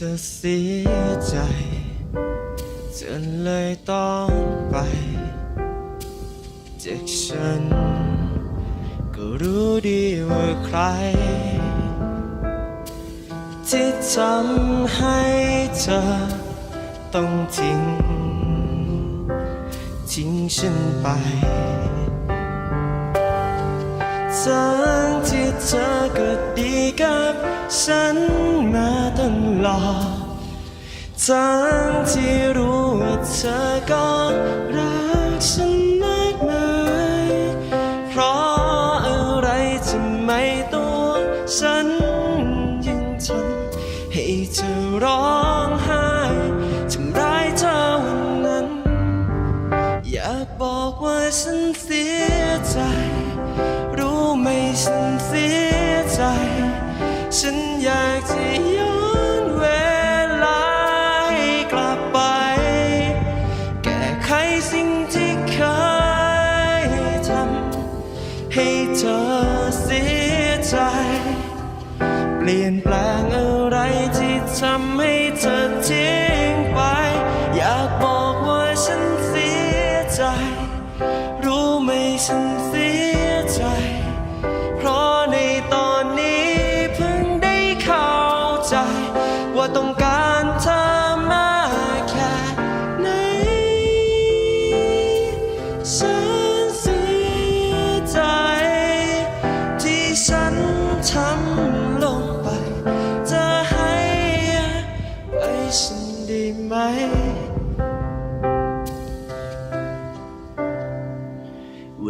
เธอเสียใจจนเลยต้องไปจากฉัน ก็รู้ดีว่าใคร ที่ทำให้เธอต้องทิ้ง ทิ้งฉันไปทั้งที่เธอก็ดีกับฉัน ตลอดทั้งที่รู้ว่าเธอก็รักฉันมากมายเพราะอะไรทำไมตัวฉันยังทนให้เธอร้องไห้ทำร้ายเธอวันนั้น อยากบอกว่าฉันเสียใจ รู้ไหมฉันเสียใจ ฉันอยากจะ ให้เธอเสียใจ เปลี่ยนแปลงอะไรที่ทำให้เธอทิ้งไป อยากบอกว่าฉันเสียใจ รู้ไหมฉันเสียใจ เพราะในตอนนี้เพิ่งได้เข้าใจ ว่าต้องการเธอ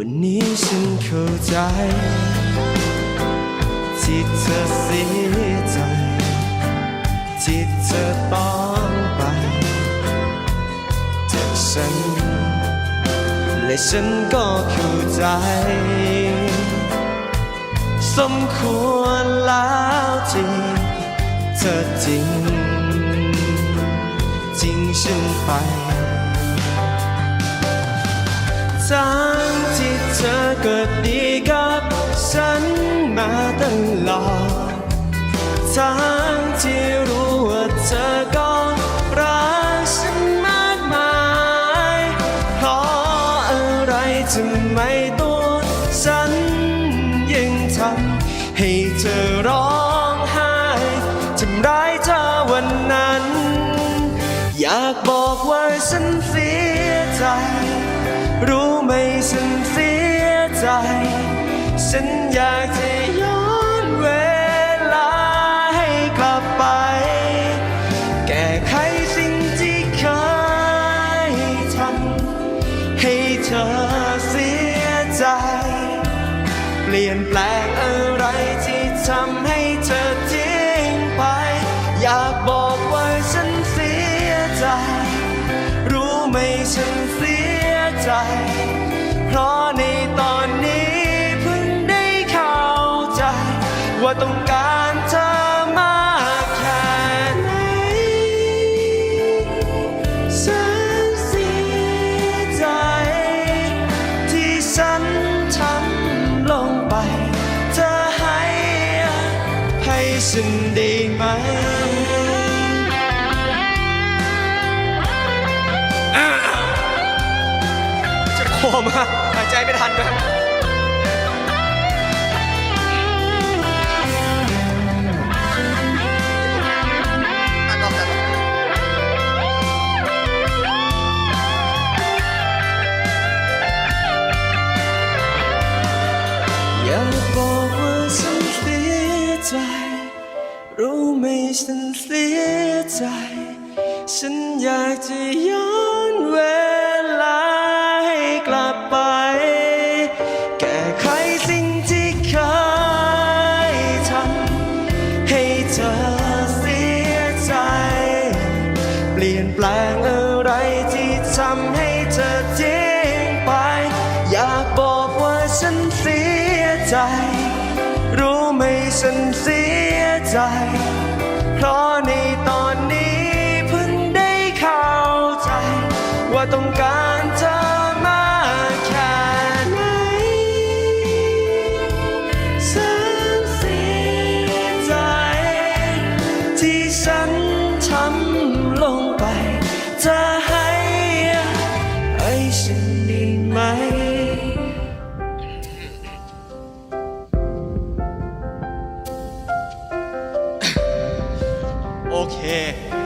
วันนี้ฉันเข้าใจ ที่เธอเสียใจ ที่เธอต้องไปจากฉัน และฉันก็เข้าใจ สมควรแล้วที่เธอจริง จริงฉันไปทั้ ทั้งที่รู้ว่าเธอก็รักฉันมากมายเพราะอะไรทำไม่ตัวฉันยังทำให้เธอร้องไห้ทำร้ายเธอวันนั้น อยากบอกว่าฉันเสียใจ รู้ไหมฉันเสียใจ ฉันอยากจะย้อน เธอเสียใจ เปลี่ยนแปลงอะไรที่ทำให้เธอทิ้งไป อยากบอกว่าฉันเสียใจ รู้ไหมฉันเสียใจ เพราะในตอนนี้เพิ่งได้เข้าใจ ว่าต้องการเธอ ฉันได้ไหมจะโคมาหายใจไม่ทันครับ ฉันเสียใจ ฉันอยากจะย้อนเวลาให้กลับไป แก้ไขสิ่งที่เคยทำให้เธอเสียใจ เปลี่ยนแปลงอะไรที่ทำให้เธอทิ้งไป อยากบอกว่าฉันเสียใจ รู้ไหมฉันเสียใจ เพราะในตอนนี้เพิ่งได้เข้าใจ ว่าต้องการเธอมากแค่ไหนฉันเสียใจ ที่ฉันทำลงไป จะให้ไห้ฉันดีไหม โอเค